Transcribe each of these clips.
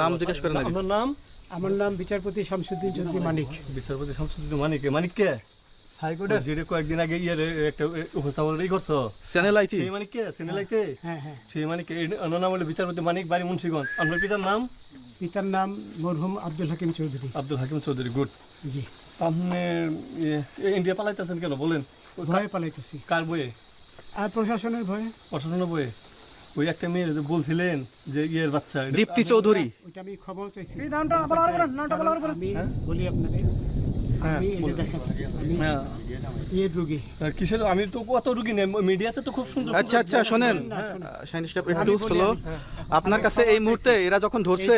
নাম জিজ্ঞেস করেন নাম আমার নাম বিচারপতি শামসুদ্দিন চৌধুরী মানিক। বিচারপতি শামসুদ্দিন মানিক মানিক কে? হাইকোর্টের যেটা কয়েকদিন আগে ইয়ে একটা উপস্থাপন ই করছ? চ্যানেল আইতি। সেই মানিক কে? সিনেলাইতে হ্যাঁ হ্যাঁ সেই মানিক অন্য নাম হলো বিচারপতি মানিক বাড়ি মুন্সিগঞ্জ। আপনার পিতার নাম? পিতার নাম মরহুম আব্দুল হাকিম চৌধুরী। আব্দুল হাকিম চৌধুরী গুড। জি। আপনি ইন্ডিয়া পালাইতেছেন কেন? বলেন। ভয়ে পালাইতেছি। কার বইয়ে আর প্রশাসনের ভয়ে। প্রশাসনের বইয়ে ওই একটা মেয়ে যে বলছিলেন যে ইয়ের বাচ্চা দীপ্তি চৌধুরী। ওইটা আমি খবর চাইছি। নামটা করেন নামটা বলার করেন। আমি বলি আপনাদের আমি এই যে দেখাচ্ছি আমি হ্যাঁ। ইয়ে রুগী। কিসের আমি তো কত রুগী নেই মিডিয়াতে তো খুব সুন্দর আচ্ছা আচ্ছা শোনেন। সাহেব একটু স্লো আপনার কাছে এই মুহূর্তে এরা যখন ধরছে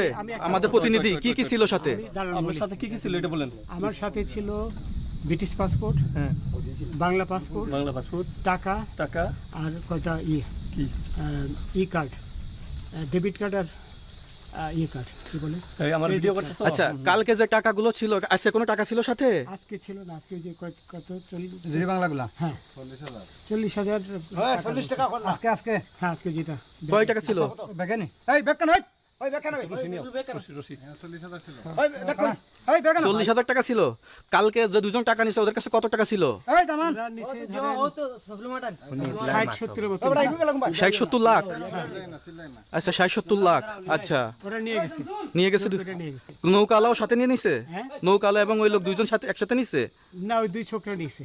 আমাদের প্রতিনিধি কি কি ছিল সাথে? আমি আপনার সাথে কি কি ছিল এটা বলেন। আমার সাথে ছিল ব্রিটিশ পাসপোর্ট হ্যাঁ। বাংলা পাসপোর্ট বাংলা পাসপোর্ট টাকা টাকা। আর কয়টা ইয়ে। ই কার্ড ডেবিট কার্ড আর আহ, ইয়ে কার্ড কি বলে? আমার ভিডিও করতেছো? আচ্ছা কালকে যে টাকাগুলো ছিল আজকে কোনো টাকা ছিল সাথে? আজকে ছিল না আজকে যে কত? চল্লিশ জি বাংলাগুলা? হ্যাঁ। চল্লিশ হাজার। চল্লিশ টাকা আজকে আজকে। হ্যাঁ আজকে যেটা। কয় টাকা ছিল? বেকেনি এই বেকেন হই ওই বেকেন হই রশি রশি ওই বেকেন ওই বেকেন চল্লিশ হাজার টাকা ছিল। কালকে যে দুজন টাকা নিছে ওদের কাছে কত টাকা ছিল? ওই দামান। ওরা নিচে ষাট সত্তরের মতো ষাট সত্তর লাখ? আচ্ছা ষাট সত্তর লাখ আচ্ছা। নিয়ে গেছে। নৌকালাও সাথে নিয়ে নিছে? হ্যাঁ? নৌকালা এবং ওই লোক দুইজন সাথে একসাথে নিছে? না ওই দুই ছোকরা নিয়েছে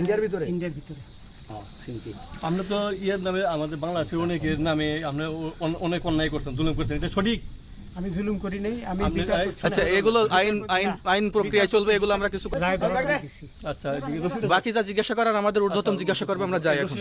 ইন্ডিয়ার ভিতরে? ইন্ডিয়ার ভিতরে। সিনচি আমরা তো ইয়ের নামে আমাদের বাংলাদেশের অনেকের নামে আপনি অনেক অন্যায় করছেন জুলুম করছেন এটা সঠিক? আমি জুলুম করি নাই আমি। আচ্ছা এগুলো আইন আইন আইন প্রক্রিয়ায় চলবে এগুলো আমরা কিছু আচ্ছা বাকি যা জিজ্ঞাসা করার আমাদের ঊর্ধ্বতন জিজ্ঞাসা করবে আমরা যাই এখন।